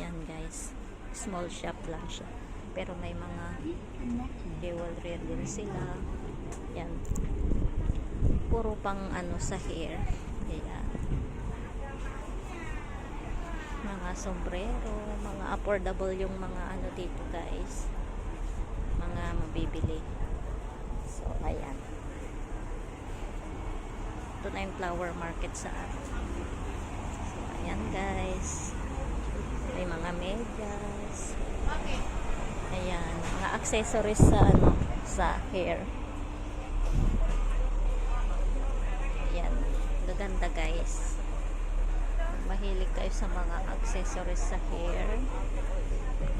Yan guys. Small shop lang siya. Pero may mga jewelry din sila. Yan. Puro pang ano sa hair. Ayan. Mga sombrero, mga affordable yung mga ano dito guys. Mga mabibili. So, ayan. Ito na yung flower market sa atin. So, ayan guys. May mga medyas. Ayan, mga accessories sa ano, sa hair. Ayan, gaganda guys. Mahilig kayo sa mga accessories sa hair.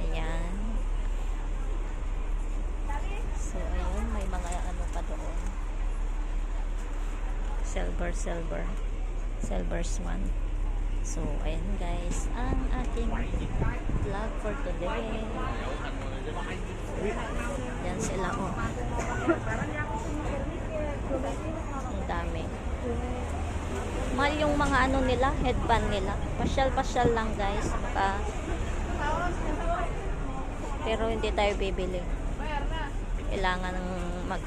Ayan. So, ayun, may mga ano pa doon. Silver, silver. Silver swan. So, ayan guys, ang ating vlog for today. Yan sila, oh. Ang dami. Mahal yung mga ano nila, headband nila. Pasyal-pasyal lang guys. Baka, pero hindi tayo bibili. Kailangan mag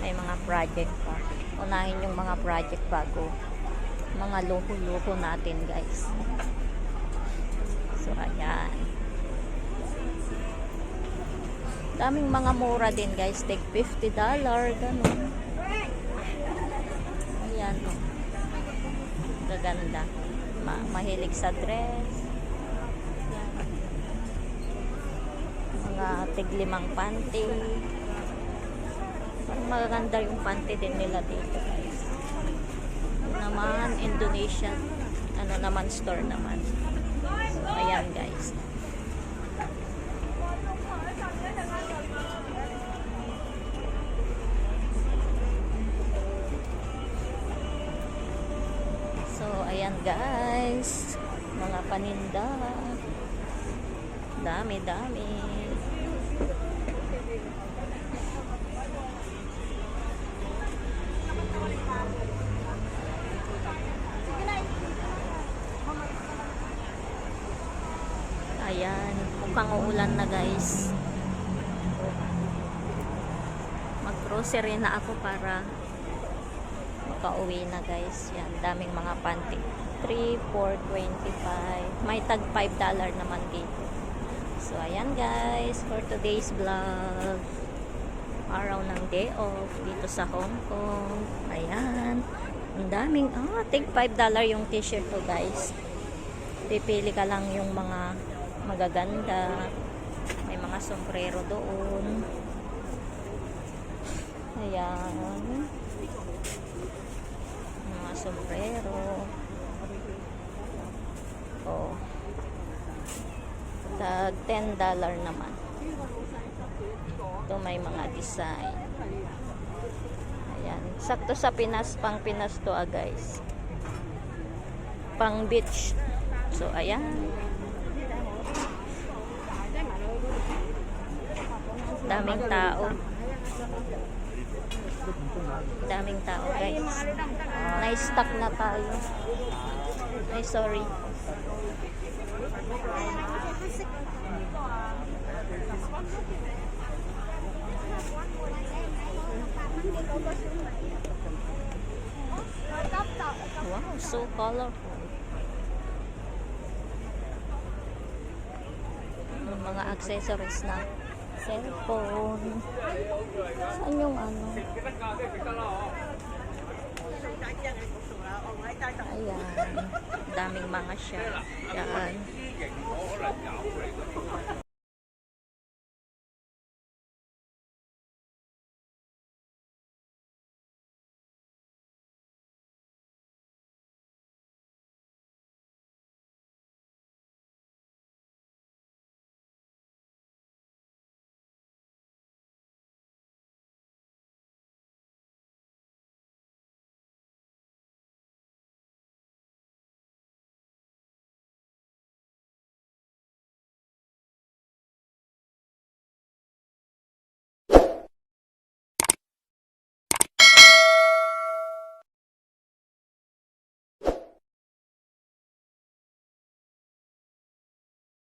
may mga project pa. Unahin yung mga project bago mga luho-luho natin guys. So ayan. Daming mga mura din guys. Take 50 dollar ganun. Ayan oh. Gaganda. Ma mahilig sa dress. Mga tiglimang panty. Magaganda yung panty din nila dito guys naman Indonesian ano naman store naman. Ayan guys. So ayan guys. Mga paninda. Dami dami Ayan, mukhang uulan na guys. Mag-grocery na ako para makauwi na guys. Yan, daming mga panty. 3, 4, 25. May tag 5 dollar naman dito. So, ayan guys, for today's vlog. Araw ng day off dito sa Hong Kong. Ayan. Ang daming, ah, take 5 dollar yung t-shirt ko guys. Pipili ka lang yung mga magaganda. May mga sombrero doon. Ayan. Mga sombrero. Oh. Tag 10 dollar naman. Ito may mga design. Ayan. Sakto sa Pinas, pang Pinas to ah guys. Pang beach. So, ayan. Daming tao. Daming tao guys. Na-stuck na tayo. Ay sorry. Wow so colorful. Yung mga accessories na cellphone. Saan yung ano? Ayan. Daming mga siya. Ayan.